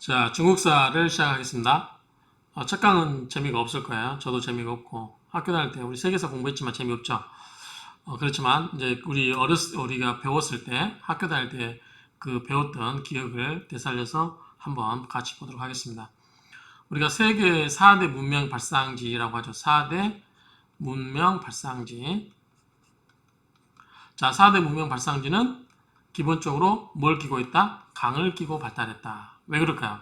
자, 중국사를 시작하겠습니다. 어, 첫 강은 재미가 없을 거예요. 저도 재미가 없고 학교 다닐 때 우리 세계사 공부했지만 재미없죠. 어, 그렇지만 이제 우리 어렸 우리가 배웠을 때 학교 다닐 때 그 배웠던 기억을 되살려서 한번 같이 보도록 하겠습니다. 우리가 세계 4대 문명 발상지라고 하죠. 4대 문명 발상지. 자, 4대 문명 발상지는 기본적으로 뭘 끼고 있다? 강을 끼고 발달했다. 왜 그럴까요?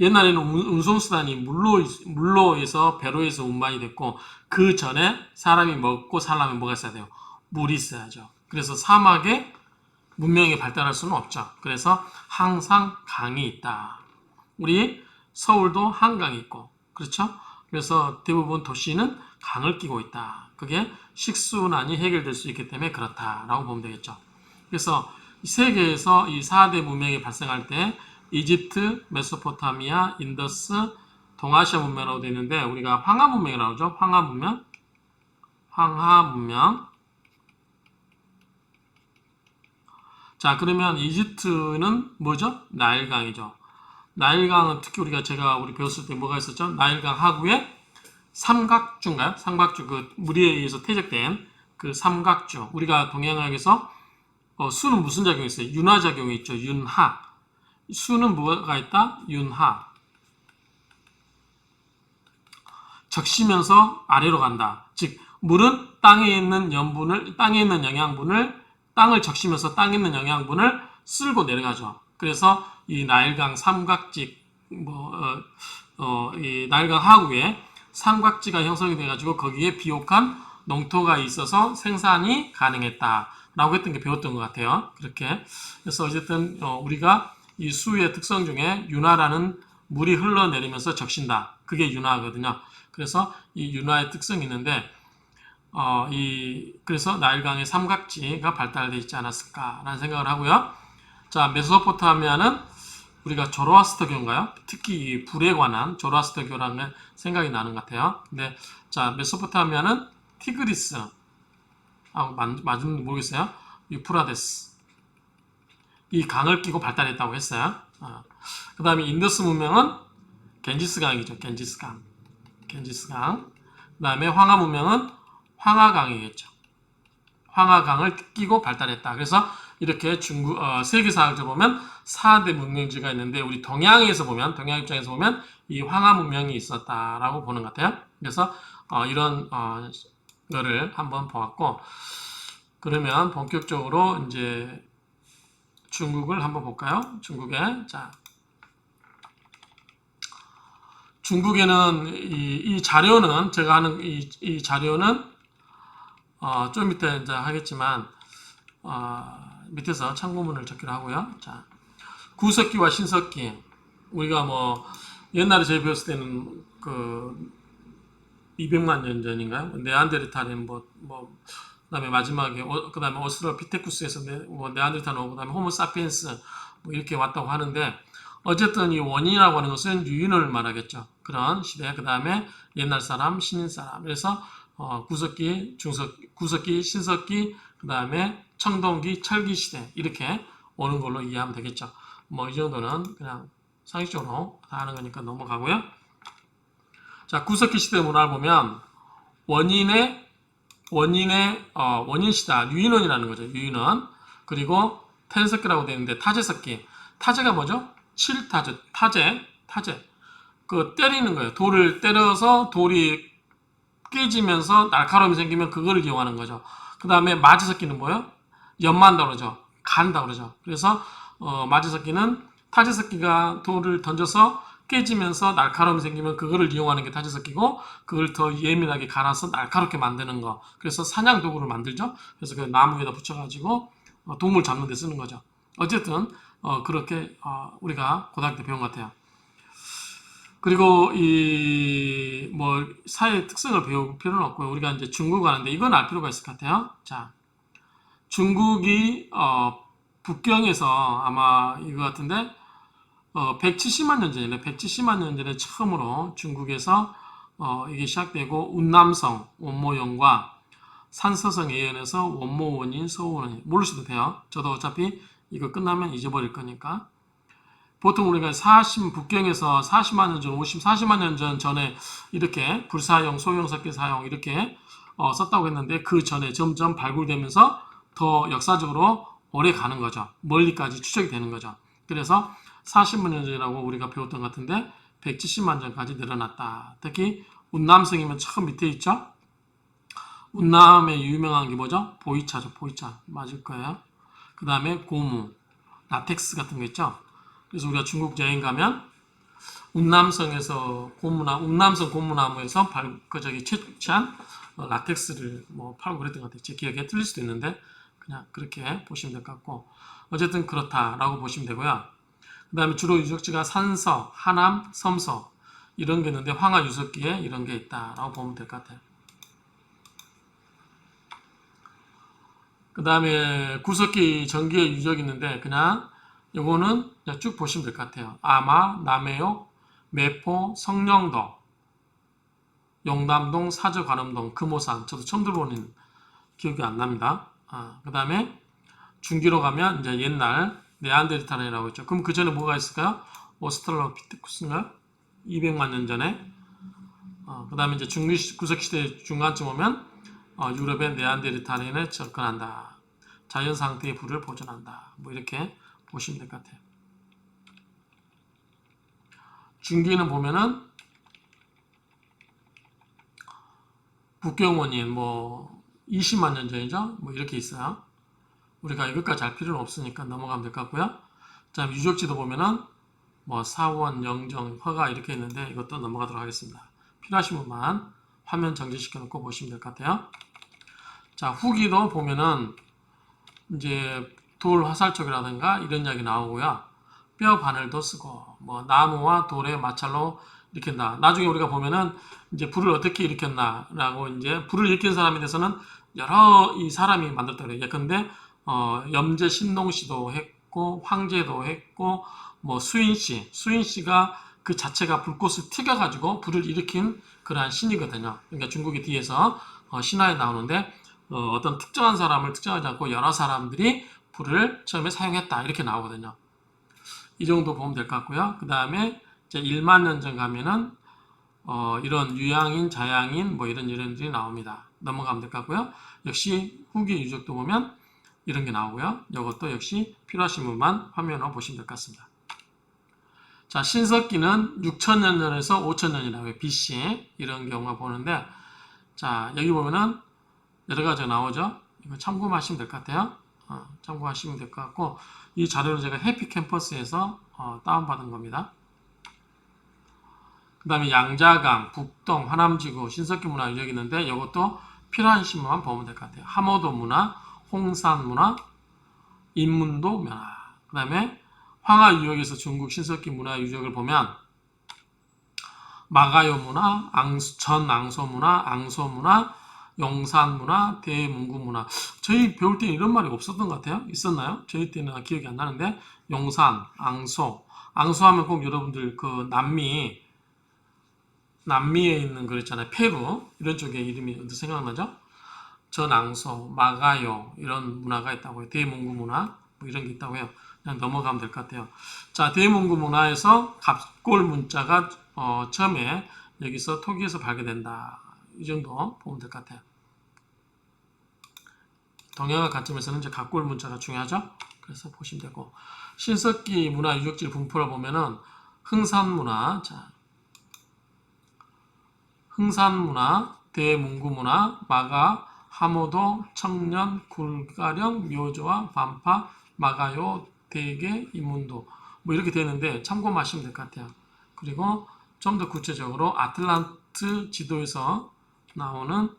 옛날에는 운- 운송수단이 물로, 물로에서 배로에서 운반이 됐고 그 전에 사람이 먹고 살려면 뭐가 있어야 돼요? 물이 있어야죠. 그래서 사막에 문명이 발달할 수는 없죠. 그래서 항상 강이 있다. 우리 서울도 한강이 있고 그렇죠? 그래서 대부분 도시는 강을 끼고 있다. 그게 식수난이 해결될 수 있기 때문에 그렇다라고 보면 되겠죠. 그래서 이 세계에서 이 4대 문명이 발생할 때 이집트, 메소포타미아, 인더스, 동아시아 문명이라고 되어 있는데 우리가 황하 문명이라고 하죠. 황하 문명. 황하 문명. 자, 그러면 이집트는 뭐죠? 나일강이죠. 나일강은 특히 우리가 제가 우리 배웠을 때 뭐가 있었죠? 나일강 하구에 삼각주인가요? 삼각주 그 물에 의해서 퇴적된 그 삼각주. 우리가 동양학에서 어, 수는 무슨 작용이 있어요? 윤화 작용이 있죠. 윤하. 수는 뭐가 있다? 윤하. 적시면서 아래로 간다. 즉 물은 땅에 있는 염분을 땅에 있는 영양분을 땅을 적시면서 땅에 있는 영양분을 쓸고 내려가죠. 그래서 이 나일강 삼각지 뭐어이 나일강 하구에 삼각지가 형성이 돼 가지고 거기에 비옥한 농토가 있어서 생산이 가능했다라고 했던 게 배웠던 것 같아요. 그렇게 그래서 어쨌든 어, 우리가 이 수의 특성 중에 윤화라는 물이 흘러내리면서 적신다. 그게 윤화거든요. 그래서 이 윤화의 특성이 있는데 어, 이 그래서 나일강의 삼각지가 발달되어 있지 않았을까라는 생각을 하고요. 자, 메소포타미아는 우리가 조로아스터교인가요? 특히 이 불에 관한 조로아스터교라는 생각이 나는 것 같아요. 근데 자, 메소포타미아는 티그리스 아, 맞, 맞는지 모르겠어요. 유프라데스 이 강을 끼고 발달했다고 했어요. 그 다음에 인더스 문명은 겐지스 강이죠. 겐지스 강. 겐지스 강. 그 다음에 황하 문명은 황하 강이겠죠. 황하 강을 끼고 발달했다. 그래서 이렇게 중국 어, 세계사학적으로 보면 4대 문명지가 있는데 우리 동양에서 보면 동양 입장에서 보면 이 황하 문명이 있었다라고 보는 것 같아요. 그래서 어, 이런 어, 거를 한번 보았고 그러면 본격적으로 이제 중국을 한번 볼까요? 중국에 자 중국에는 이, 이 자료는 제가 하는 이, 이 자료는 어, 좀 이따 이제 하겠지만 어, 밑에서 참고문을 적기로 하고요. 자 구석기와 신석기 우리가 뭐 옛날에 저희 배웠을 때는 그 200만 년 전인가요? 네안데르탈은 뭐, 뭐, 그 다음에 마지막에, 어, 그 다음에 오스트로피테쿠스에서 네, 뭐 네안데르탈 오고, 그 다음에 호모사피엔스, 뭐 이렇게 왔다고 하는데, 어쨌든 이 원인이라고 하는 것은 유인을 말하겠죠. 그런 시대, 그 다음에 옛날 사람, 신인 사람. 그래서, 어, 구석기, 중석, 구석기, 신석기, 그 다음에 청동기, 철기 시대. 이렇게 오는 걸로 이해하면 되겠죠. 뭐 이 정도는 그냥 상식적으로 다 하는 거니까 넘어가고요. 자, 구석기 시대 문화를 보면 원인의 원인의 어, 원인 시다 유인원이라는 거죠. 유인원 그리고 텐석기라고 되어 있는데 타제석기 타제가 뭐죠? 칠타제 타제 타제 그 때리는 거예요. 돌을 때려서 돌이 깨지면서 날카로움이 생기면 그거를 이용하는 거죠. 그 다음에 마제석기는 뭐예요? 연만다 그러죠. 간다 그러죠. 그래서 어, 마제석기는 타제석기가 돌을 던져서 깨지면서 날카로움이 생기면 그거를 이용하는 게 타지석기고 그걸 더 예민하게 갈아서 날카롭게 만드는 거. 그래서 사냥 도구를 만들죠. 그래서 그 나무에다 붙여가지고 어, 동물 잡는 데 쓰는 거죠. 어쨌든 어, 그렇게 어, 우리가 고등학교 때 배운 것 같아요. 그리고 이 뭐 사회 특성을 배울 필요는 없고요. 우리가 이제 중국 가는데 이건 알 필요가 있을 것 같아요. 자, 중국이 어, 북경에서 아마 이거 같은데 어, 170만 년 전이네. 170만 년 전에 처음으로 중국에서 어, 이게 시작되고 운남성 원모영과 산서성 예언에서 원모 원인 서원인 모르셔도 돼요. 저도 어차피 이거 끝나면 잊어버릴 거니까 보통 우리가 40 북경에서 40만 년 전, 50, 40만 년 전 전에 이렇게 불사용, 소형 석기 사용 이렇게 어, 썼다고 했는데 그 전에 점점 발굴되면서 더 역사적으로 오래 가는 거죠. 멀리까지 추적이 되는 거죠. 그래서 40만 년 전이라고 우리가 배웠던 것 같은데 170만 전까지 늘어났다. 특히 운남성이면 처음 밑에 있죠. 운남의 유명한 게 뭐죠? 보이차죠. 보이차 맞을 거예요. 그 다음에 고무, 라텍스 같은 거 있죠. 그래서 우리가 중국 여행 가면 운남성에서 고무나 운남성 고무나무에서 발, 그 저기 채취한 어, 라텍스를 뭐 팔고 그랬던 것 같아요. 제 기억에 틀릴 수도 있는데 그냥 그렇게 보시면 될 것 같고 어쨌든 그렇다라고 보시면 되고요. 그 다음에 주로 유적지가 산서, 하남, 섬서 이런 게 있는데 황하 유적기에 이런 게 있다라고 보면 될 것 같아요. 그 다음에 구석기 전기의 유적이 있는데 그냥 요거는 그냥 쭉 보시면 될 것 같아요. 아마, 남해역, 매포, 성령도, 용담동, 사저, 관음동, 금호산 저도 처음 들어보는 기억이 안 납니다. 아, 그 다음에 중기로 가면 이제 옛날 네안데르탈인이라고 있죠. 그럼 그 전에 뭐가 있을까요? 오스트랄로피테쿠스인가요? 200만 년 전에. 어, 그 다음에 이제 중기 구석시대 중간쯤 오면 어, 유럽의 네안데르탈인에 접근한다. 자연 상태의 불을 보존한다. 뭐 이렇게 보시면 될 것 같아요. 중기는 보면은 북경원인 뭐 20만 년 전이죠. 뭐 이렇게 있어요. 우리가 이것까지 알 필요는 없으니까 넘어가면 될 것 같고요. 자, 유적지도 보면은 뭐 사원, 영정, 허가 이렇게 있는데 이것도 넘어가도록 하겠습니다. 필요하신 분만 화면 정지시켜 놓고 보시면 될 것 같아요. 자, 후기도 보면은 이제 돌 화살촉이라든가 이런 이야기 나오고요. 뼈 바늘도 쓰고 뭐 나무와 돌의 마찰로 일으킨다. 나중에 우리가 보면은 이제 불을 어떻게 일으켰나라고 이제 불을 일으킨 사람에 대해서는 여러 이 사람이 만들었다 그래요. 예컨대 어, 염제 신동 씨도 했고 황제도 했고 뭐 수인 씨, 수인 씨가 그 자체가 불꽃을 튀겨 가지고 불을 일으킨 그러한 신이거든요. 그러니까 중국의 뒤에서 어, 신화에 나오는데 어, 떤 특정한 사람을 특정하지 않고 여러 사람들이 불을 처음에 사용했다 이렇게 나오거든요. 이 정도 보면 될 것 같고요. 그 다음에 이제 1만 년 전 가면은 어, 이런 유양인, 자양인 뭐 이런 이런들이 나옵니다. 넘어가면 될 것 같고요. 역시 후기 유적도 보면 이런 게 나오고요. 이것도 역시 필요하신 분만 화면으로 보시면 될 것 같습니다. 자, 신석기는 6천년 전에서 5천년이라고 해요. BC 이런 경우가 보는데 자, 여기 보면은 여러 가지가 나오죠. 이거 참고하시면 될 것 같아요. 어, 참고하시면 될 것 같고 이 자료를 제가 해피 캠퍼스에서 어, 다운받은 겁니다. 그 다음에 양자강, 북동, 하남지구, 신석기 문화 유적이 있는데 이것도 필요한 신문만 보면 될 것 같아요. 하모도 문화, 홍산 문화, 인문도 문화. 그 다음에 황하 유역에서 중국 신석기 문화 유적을 보면 마가요 문화, 앙수, 전 앙소 문화, 앙소 문화, 용산 문화, 대문구 문화. 저희 배울 때는 이런 말이 없었던 것 같아요. 있었나요? 저희 때는 기억이 안 나는데 용산, 앙소. 앙소하면 꼭 여러분들 그 남미 남미에 있는 거 있잖아요. 페루 이런 쪽에 이름이 생각나죠? 전앙소, 마가요 이런 문화가 있다고요. 대문구 문화 뭐 이런 게 있다고 해요. 그냥 넘어가면 될 것 같아요. 자, 대문구 문화에서 갑골 문자가 어, 처음에 여기서 토기에서 발견된다. 이 정도 보면 될 것 같아요. 동양화 관점에서는 이제 갑골 문자가 중요하죠. 그래서 보시면 되고 신석기 문화 유적지 분포를 보면은 흥산 문화, 자, 흥산 문화, 대문구 문화, 마가, 하모도, 청년, 굴가령, 묘조와 반파, 마가요, 대계, 인문도 뭐 이렇게 되는데 참고하시면 될 것 같아요. 그리고 좀 더 구체적으로 아틀란트 지도에서 나오는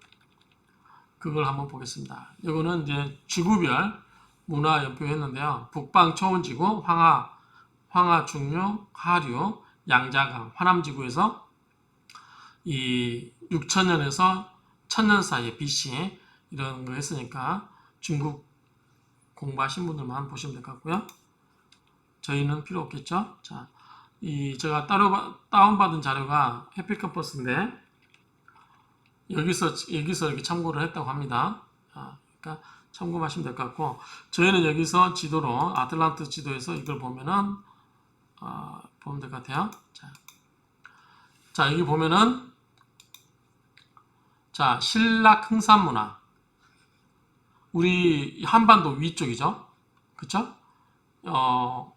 그걸 한번 보겠습니다. 이거는 이제 지구별 문화 연표했는데요. 북방 초원지구, 황하, 황하 중류, 하류, 양자강, 화남지구에서 이 6천년에서 1000년 사이에 BC 이런 거 했으니까 중국 공부하신 분들만 보시면 될 것 같고요. 저희는 필요 없겠죠. 자, 이 제가 따로 바- 다운받은 자료가 해피 캠퍼스인데 여기서 여기서 이렇게 참고를 했다고 합니다. 아, 그러니까 참고하시면 될 것 같고 저희는 여기서 지도로 아틀란트 지도에서 이걸 보면은 어, 보면 될 것 같아요. 자, 자 여기 보면은 자 신라 흥산 문화 우리 한반도 위쪽이죠, 그쵸? 어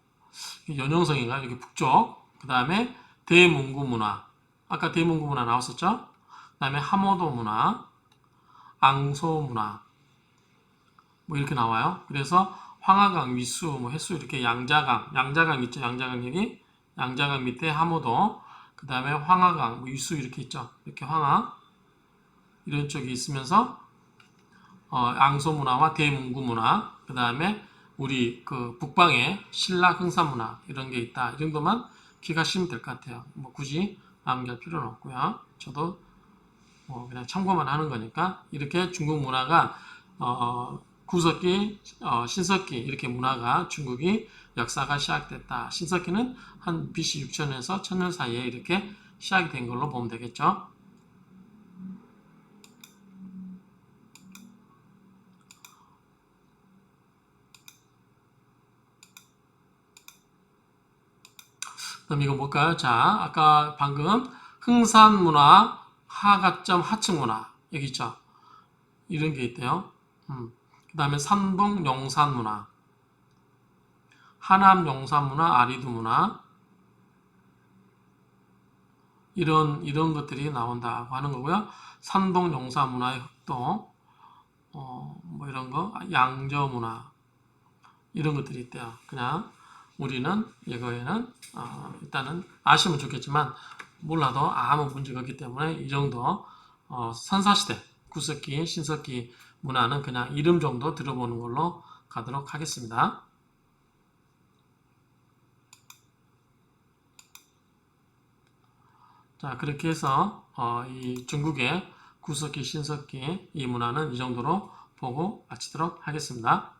연영성인가 여기 북쪽 그 다음에 대문구 문화 아까 대문구 문화 나왔었죠? 그 다음에 함호도 문화 앙소 문화 뭐 이렇게 나와요. 그래서 황하강, 위수, 뭐 해수 이렇게 양자강, 양자강 있죠. 양자강 여기 양자강 밑에 함호도 그 다음에 황하강, 뭐 위수 이렇게 있죠. 이렇게 황하 이런 쪽이 있으면서 어, 앙소 문화와 대문구 문화 그 다음에 우리 그 북방에 신라 흥사 문화 이런 게 있다. 이 정도만 기가시면 될 것 같아요. 뭐 굳이 암기할 필요는 없고요. 저도 뭐 그냥 참고만 하는 거니까 이렇게 중국 문화가 어, 구석기, 어, 신석기 이렇게 문화가 중국이 역사가 시작됐다. 신석기는 한 BC 6000에서 1000년 사이에 이렇게 시작이 된 걸로 보면 되겠죠. 그럼 이거 뭘까요? 자, 아까 방금 흥산문화, 하가점 하층문화 여기 있죠. 이런 게 있대요. 음. 그 다음에 산동 용산문화, 하남 용산문화, 아리두 문화 이런 이런 것들이 나온다고 하는 거고요. 산동 용산문화의 흑도, 어, 뭐 이런 거, 양저 문화 이런 것들이 있대요. 그냥 우리는 이거에는 어, 일단은 아시면 좋겠지만 몰라도 아무 문제가 없기 때문에 이 정도 어, 선사시대 구석기 신석기 문화는 그냥 이름 정도 들어보는 걸로 가도록 하겠습니다. 자 그렇게 해서 어, 이 중국의 구석기 신석기 이 문화는 이 정도로 보고 마치도록 하겠습니다.